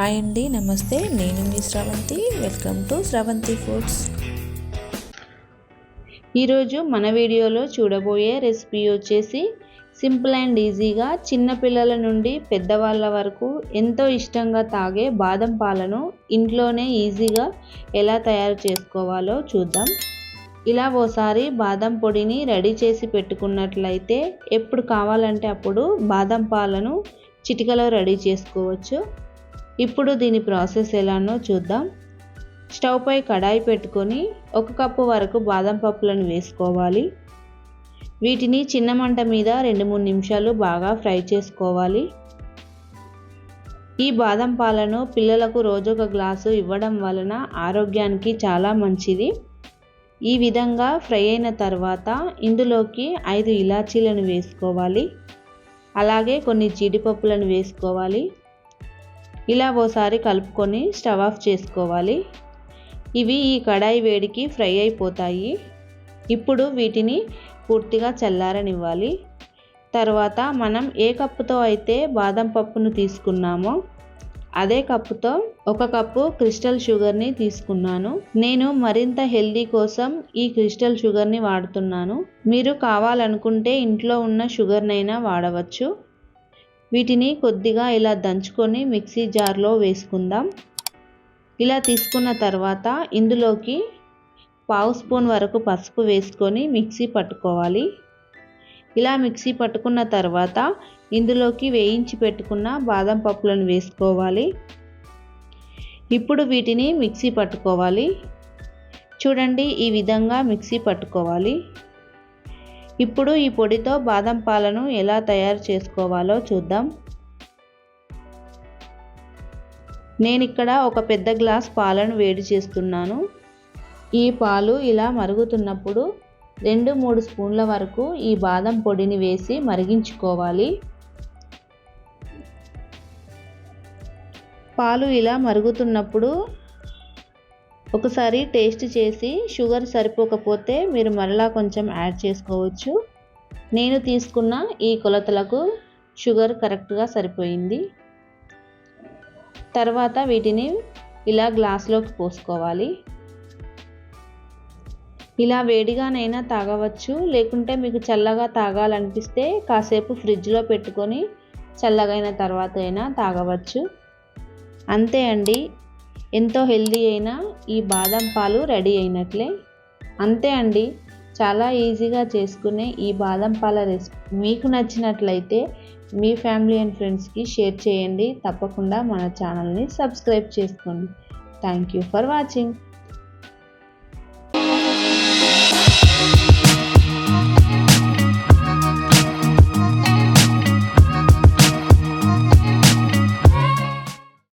Hi అండి నమస్తే. నేను మీ Sravanthi. Welcome to Sravanthi foods. ఈరోజు మన వీడియోలో చూడబోయే రెసిపీ వచ్చేసి సింపుల్ అండ్ ఈజీగా చిన్నపిల్లల నుండి పెద్దవాళ్ళ వరకు ఎంతో ఇష్టంగా తాగే బాదం పాలను ఇంట్లోనే ఈజీగా ఎలా తయారు చేసుకోవాలో చూద్దాం. ఇలా ఓసారి బాదం పొడిని రెడీ చేసి పెట్టుకున్నట్లయితే ఎప్పుడు కావాలంటే అప్పుడు బాదం పాలను చిటికలో రెడీ చేసుకోవచ్చు. ఇప్పుడు దీని ప్రాసెస్ ఎలానో చూద్దాం. స్టవ్ పై కడాయి పెట్టుకొని ఒక కప్పు వరకు బాదం పప్పులను వేసుకోవాలి. వీటిని చిన్న మంట మీద రెండు మూడు నిమిషాలు బాగా ఫ్రై చేసుకోవాలి. ఈ బాదం పాలను పిల్లలకు రోజు ఒక గ్లాసు ఇవ్వడం వలన ఆరోగ్యానికి చాలా మంచిది. ఈ విధంగా ఫ్రై అయిన తర్వాత ఇందులోకి ఐదు ఇలాచీలను వేసుకోవాలి. అలాగే కొన్ని జీడిపప్పులను వేసుకోవాలి. ఇలా ఓసారి కలుపుకొని స్టవ్ ఆఫ్ చేసుకోవాలి. ఇవి ఈ కడాయి వేడికి ఫ్రై అయిపోతాయి. ఇప్పుడు వీటిని పూర్తిగా చల్లారనివ్వాలి. తర్వాత మనం ఏ కప్పుతో అయితే బాదం పప్పును తీసుకున్నామో అదే కప్పుతో ఒక కప్పు క్రిస్టల్ షుగర్ని తీసుకున్నాను. నేను మరింత హెల్దీ కోసం ఈ క్రిస్టల్ షుగర్ని వాడుతున్నాను. మీరు కావాలనుకుంటే ఇంట్లో ఉన్న షుగర్నైనా వాడవచ్చు. వీటిని కొద్దిగా ఇలా దంచుకొని మిక్సీ జార్లో వేసుకుందాం. ఇలా తీసుకున్న తర్వాత ఇందులోకి పావు స్పూన్ వరకు పసుపు వేసుకొని మిక్సీ పట్టుకోవాలి. ఇలా మిక్సీ పట్టుకున్న తర్వాత ఇందులోకి వేయించి పెట్టుకున్న బాదం పప్పులను వేసుకోవాలి. ఇప్పుడు వీటిని మిక్సీ పట్టుకోవాలి. చూడండి ఈ విధంగా మిక్సీ పట్టుకోవాలి. ఇప్పుడు ఈ పొడితో బాదం పాలను ఎలా తయారు చేసుకోవాలో చూద్దాం. నేను ఇక్కడ ఒక పెద్ద గ్లాస్ పాలను వేడి చేస్తున్నాను. ఈ పాలు ఇలా మరుగుతున్నప్పుడు రెండు మూడు స్పూన్ల వరకు ఈ బాదం పొడిని వేసి మరిగించుకోవాలి. పాలు ఇలా మరుగుతున్నప్పుడు ఒకసారి టేస్ట్ చేసి షుగర్ సరిపోకపోతే మీరు మరలా కొంచెం యాడ్ చేసుకోవచ్చు. నేను తీసుకున్న ఈ కొలతలకు షుగర్ కరెక్ట్గా సరిపోయింది. తర్వాత వీటిని ఇలా గ్లాస్లోకి పోసుకోవాలి. ఇలా వేడిగానైనా తాగవచ్చు. లేకుంటే మీకు చల్లగా తాగాలనిపిస్తే కాసేపు ఫ్రిడ్జ్లో పెట్టుకొని చల్లగైన తర్వాత అయినా తాగవచ్చు. అంతే అండి. ఎంతో హెల్దీ అయిన ఈ బాదం పాలు రెడీ అయినట్లే. అంతే అండి. చాలా ఈజీగా చేసుకునే ఈ బాదం పాల రెసిపీ. మీకు నచ్చినట్లయితే మీ ఫ్యామిలీ అండ్ ఫ్రెండ్స్కి షేర్ చేయండి. తప్పకుండా మన ఛానల్ని సబ్స్క్రైబ్ చేసుకోండి. Thank you for watching.